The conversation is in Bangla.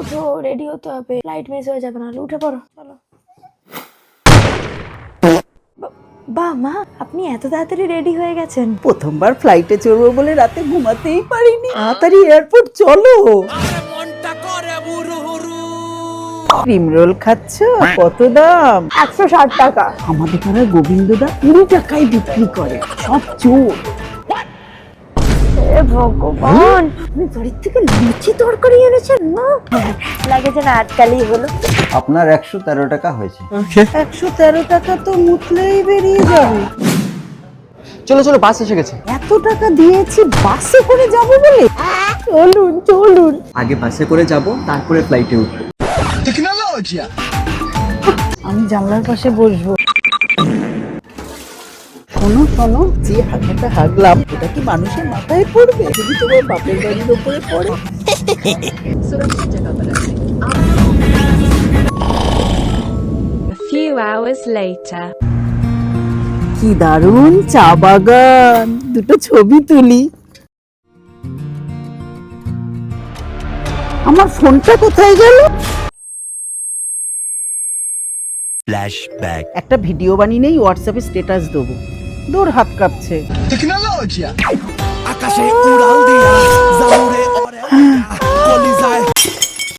ওঠো রেডি হতে হবে। ফ্লাইট মিস হয়ে যাবে না উঠে পড়ো। চলো। বা- বা মা আপনি এত তাড়াতাড়ি রেডি হয়ে গেছেন। প্রথমবার ফ্লাইটে চড়বো বলে রাতে ঘুমাতেই পারিনি। তাড়াতাড়ি এয়ারপোর্ট চলো। ক্রিম রোল খাচ্ছ? কত দাম? একশো ষাট টাকা। আমাদের পাড়ার গোবিন্দদা কুড়ি টাকায় বিক্রি করে। সব চোর। ভগবান। আপনি বাড়ির থেকে লুচি তরকারি এনেছেন না। লাগে যে না আজকালই হলো। আপনার একশো তেরো টাকা হয়েছে। একশো তেরো টাকা তো মুতলেই বেরিয়ে যাবে। চলো চলো বাস এসে গেছে। এত টাকা দিয়েছি বাসে করে যাব বলে? চলুন চলুন। আগে বাসে করে যাব তারপরে ফ্লাইটে উঠবো। আমি জানলার পাশে বসবো। শোনো যে হাঁটাটা হাগলাম ওটা কি মানুষের মাথায় পড়বে? যদি তোমার বাপের বাড়ির ওপরে পড়ে। Few hours later. কি দারুণ চা বাগান দুটো ছবি তুলি। আমার ফোনটা কোথায় গেল? Flashback. একটা ভিডিও বানিয়ে নেই হোয়াটসঅ্যাপে স্ট্যাটাস দেবো। দূর হাত কাঁপছে। আকাশে উড়াল দিয়া